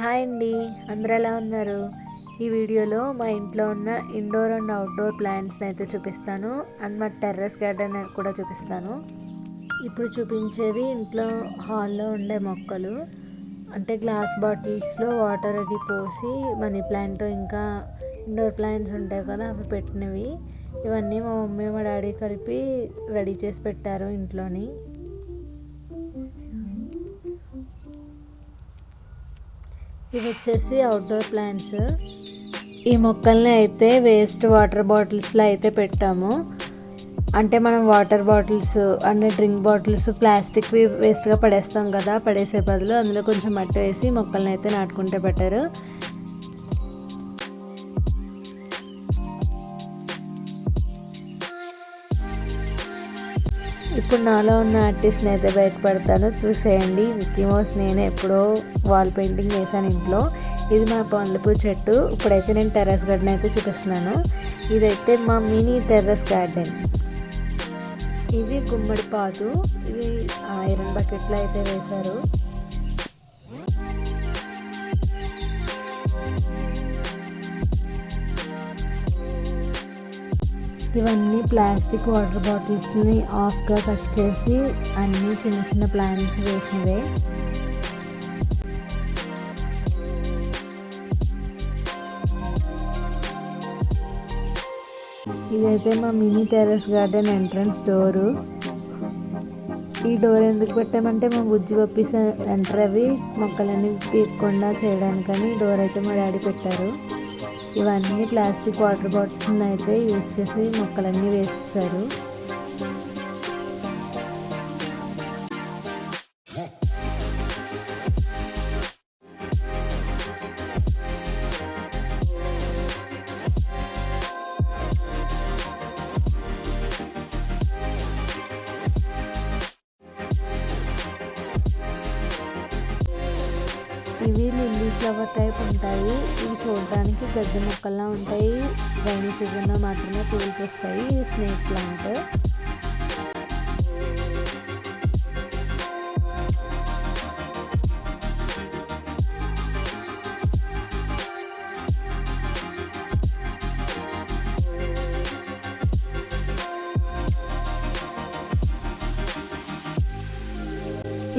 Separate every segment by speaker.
Speaker 1: Hi అండి. అందరూ ఎలా ఉన్నారు? ఈ వీడియోలో మా ఇంట్లో ఉన్న ఇండోర్ అండ్ అవుట్డోర్ ప్లాంట్స్ని అయితే చూపిస్తాను. అండ్ మా టెర్రస్ గార్డెన్ కూడా చూపిస్తాను. ఇప్పుడు చూపించేవి ఇంట్లో హాల్లో ఉండే మొక్కలు. అంటే గ్లాస్ బాటిల్స్లో వాటర్ అది పోసి మనీ ప్లాంట్ ఇంకా ఇండోర్ ప్లాంట్స్ ఉంటాయి కదా అవి పెట్టినవి. ఇవన్నీ మా మమ్మీ మా డాడీ కలిపి రెడీ చేసి పెట్టారు ఇంట్లోని. ఇవి వచ్చేసి అవుట్డోర్ ప్లాంట్స్ ఈ మొక్కల్ని అయితే వేస్ట్ వాటర్ బాటిల్స్లో అయితే పెట్టాము. అంటే మనం వాటర్ బాటిల్స్ అంటే డ్రింక్ బాటిల్స్ ప్లాస్టిక్వి వేస్ట్గా పడేస్తాం కదా పడేసే బదులు అందులో కొంచెం మట్టి వేసి మొక్కల్ని అయితే నాటుకుంటే బెటరు ఇప్పుడు నాలో ఉన్న ఆర్టిస్ట్ని అయితే బయటపడతాను. చూసేయండి. మిక్కీ మౌస్ నేను ఎప్పుడో వాల్ పెయింటింగ్ వేసాను ఇంట్లో. ఇది మా పండ్లపూ చెట్టు. ఇప్పుడైతే నేను టెర్రస్ గార్డెన్ అయితే చూపిస్తున్నాను. ఇదైతే మా మినీ టెర్రస్ గార్డెన్ ఇది గుమ్మడి పాదు. ఇది ఐరన్ బకెట్లో అయితే వేశారు. ఇవన్నీ ప్లాస్టిక్ వాటర్ బాటిల్స్ని ఆఫ్గా కట్ చేసి అన్నీ చిన్న చిన్న ప్లాంట్స్ వేసినవే. ఇదైతే మా mini terrace garden entrance door. ఈ డోర్ ఎందుకు పెట్టామంటే మా బుజ్జి పప్పీస్ ఎంటర్ అవి మొక్కలన్నీ పీక్కుండా చేయడానికని డోర్ అయితే మా డాడీ పెట్టారు. ఇవన్నీ ప్లాస్టిక్ వాటర్ బాటిల్స్ అయితే యూస్ చేసి మొక్కలన్నీ వేసేసారు. ఇవి లిల్లీ ఫ్లవర్ టైప్ ఉంటాయి. ఇవి చూడడానికి గడ్డ మొక్కల్లా ఉంటాయి. రైనీ సీజన్లో మాత్రమే పూలు వస్తాయి స్నేక్ ప్లాంట్.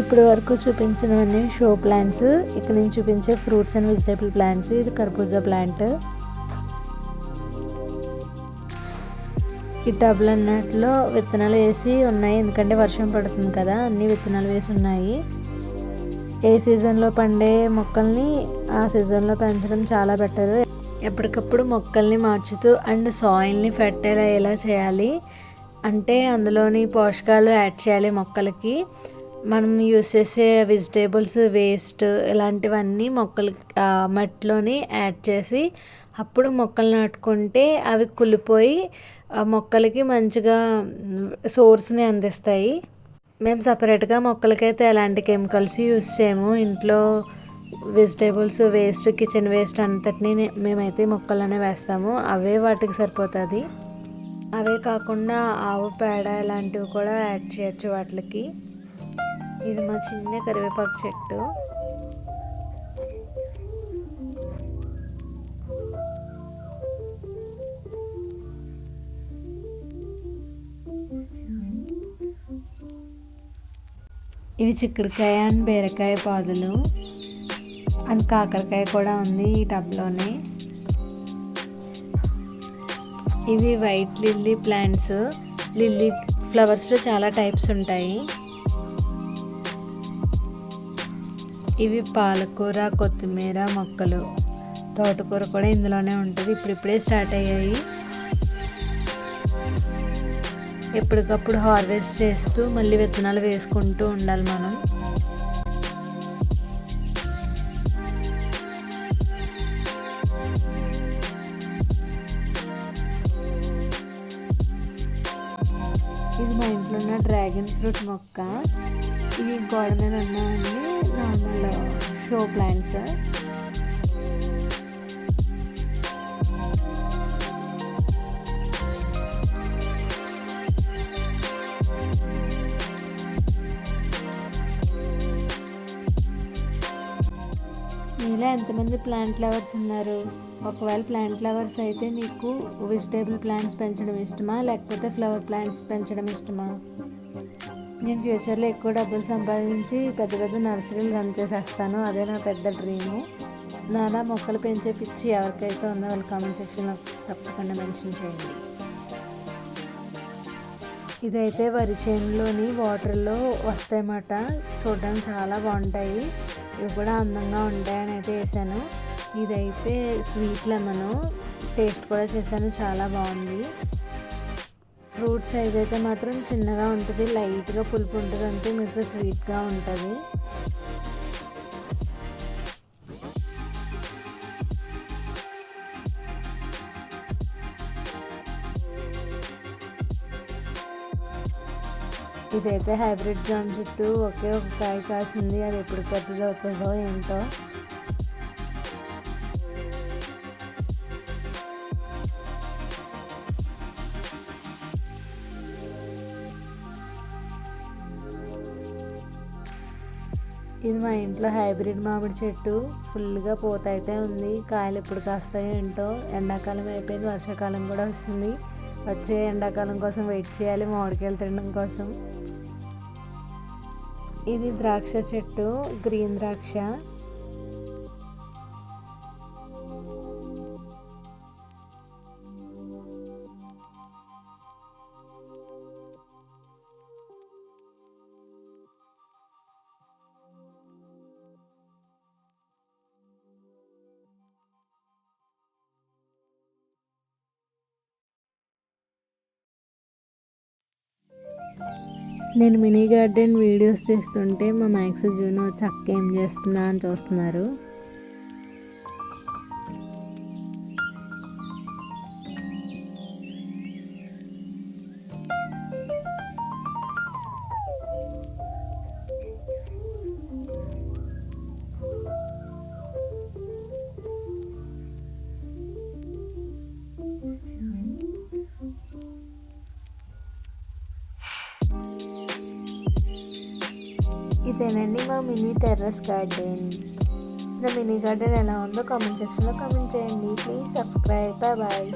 Speaker 1: ఇప్పటి వరకు చూపించినవన్నీ షో ప్లాంట్స్. ఇక్కడ నేను చూపించే ఫ్రూట్స్ అండ్ వెజిటేబుల్ ప్లాంట్స్. ఇది కర్బూజా ప్లాంట్. ఈ టబ్లు అన్నట్లో విత్తనాలు వేసి ఉన్నాయి. ఎందుకంటే వర్షం పడుతుంది కదా అన్ని విత్తనాలు వేసి ఉన్నాయి. ఏ సీజన్లో పండే మొక్కల్ని ఆ సీజన్లో పెంచడం చాలా బెటర్. ఎప్పటికప్పుడు మొక్కల్ని మార్చుతూ అండ్ సాయిల్ని ఫెర్టైల్ అయ్యేలా చేయాలి. అంటే అందులోని పోషకాలు యాడ్ చేయాలి మొక్కలకి. మనం యూస్ చేసే వెజిటేబుల్స్ వేస్ట్ ఇలాంటివన్నీ మొక్కలు మట్టిలోని యాడ్ చేసి అప్పుడు మొక్కలు నాటుకుంటే అవి కులిపోయి మొక్కలకి మంచిగా సోర్స్ని అందిస్తాయి. మేము సపరేట్గా మొక్కలకైతే ఎలాంటి కెమికల్స్ యూస్ చేయము. ఇంట్లో వెజిటేబుల్స్ వేస్ట్ కిచెన్ వేస్ట్ అంతటిని మేమైతే మొక్కలనే వేస్తాము. అవే వాటికి సరిపోతుంది. అవే కాకుండా ఆవు పేడ ఇలాంటివి కూడా యాడ్ చేయొచ్చు వాటికి. ఇది మా చిన్న కరివేపాకు చెట్టు. ఇవి చిక్కుడుకాయ అండ్ బీరకాయ పాదులు అండ్ కాకరకాయ కూడా ఉంది ఈ టబ్లోనే. ఇవి వైట్ లిల్లీ ప్లాంట్స్. లిల్లీ ఫ్లవర్స్లో చాలా టైప్స్ ఉంటాయి. ఇవి పాలకూర కొత్తిమీర మొక్కలు. తోటకూర కూడా ఇందులోనే ఉంటుంది. ఇప్పుడిప్పుడే స్టార్ట్ అయ్యాయి. ఎప్పటికప్పుడు హార్వెస్ట్ చేస్తూ మళ్ళీ విత్తనాలు వేసుకుంటూ ఉండాలి మనం. ఇది మా ఇంట్లో ఉన్న డ్రాగన్ ఫ్రూట్ మొక్క. ఇది గోడ మీద ఉన్నామండి. నార్మల్ షో ప్లాంట్స్ మీలో ఎంతమంది ప్లాంట్ లవర్స్ ఉన్నారు? ఒకవేళ ప్లాంట్ లవర్స్ అయితే మీకు వెజిటేబుల్ ప్లాంట్స్ పెంచడం ఇష్టమా? లేకపోతే ఫ్లవర్ ప్లాంట్స్ పెంచడం ఇష్టమా? నేను ఫ్యూచర్లో ఎక్కువ డబ్బులు సంపాదించి పెద్ద పెద్ద నర్సరీలు రన్ చేసేస్తాను. అదే నా పెద్ద డ్రీము. నాలా మొక్కలు పెంచే పిచ్చి ఎవరికైతే ఉందో వాళ్ళ కామెంట్ సెక్షన్లో తప్పకుండా మెన్షన్ చేయండి. ఇదైతే వరి చేనులోని వాటర్లో వస్తాయన్నమాట. చూడడానికి చాలా బాగుంటాయి. ఇవి కూడా అందంగా ఉంటాయని అయితే వేసాను ఇదైతే స్వీట్ లెమను. టేస్ట్ కూడా చేశాను. చాలా బాగుంది. ఫ్రూట్ సైజ్ అయితే మాత్రం చిన్నగా ఉంటుంది లైట్గా పులుపు ఉంటుంది అంతే మీకు స్వీట్గా ఉంటుంది. ఇదైతే హైబ్రిడ్ జామ్ చుట్టూ ఒకే ఒక కాయ కాసింది అది ఎప్పుడు పెద్దది అవుతుందో ఏంటో. ఇది మా ఇంట్లో హైబ్రిడ్ మామిడి చెట్టు ఫుల్గా పూత అయితే ఉంది. కాయలు ఎప్పుడు కాస్తాయో ఏంటో ఎండాకాలం అయిపోయింది వర్షాకాలం కూడా వస్తుంది. వచ్చే ఎండాకాలం కోసం వెయిట్ చేయాలి మామిడికాయలు తినడం కోసం. ఇది ద్రాక్ష చెట్టు గ్రీన్ ద్రాక్ష. నేను మినీ గార్డెన్ వీడియోస్ తీస్తుంటే మా మ్యాక్స్ జూనో చక్క ఏం చేస్తుందా అని చూస్తున్నారు. ఇదేనండి మా మినీ టెర్రస్ గార్డెన్. నా మినీ గార్డెన్ ఎలా ఉందో కామెంట్ సెక్షన్లో కామెంట్ చేయండి. Please subscribe. Bye bye.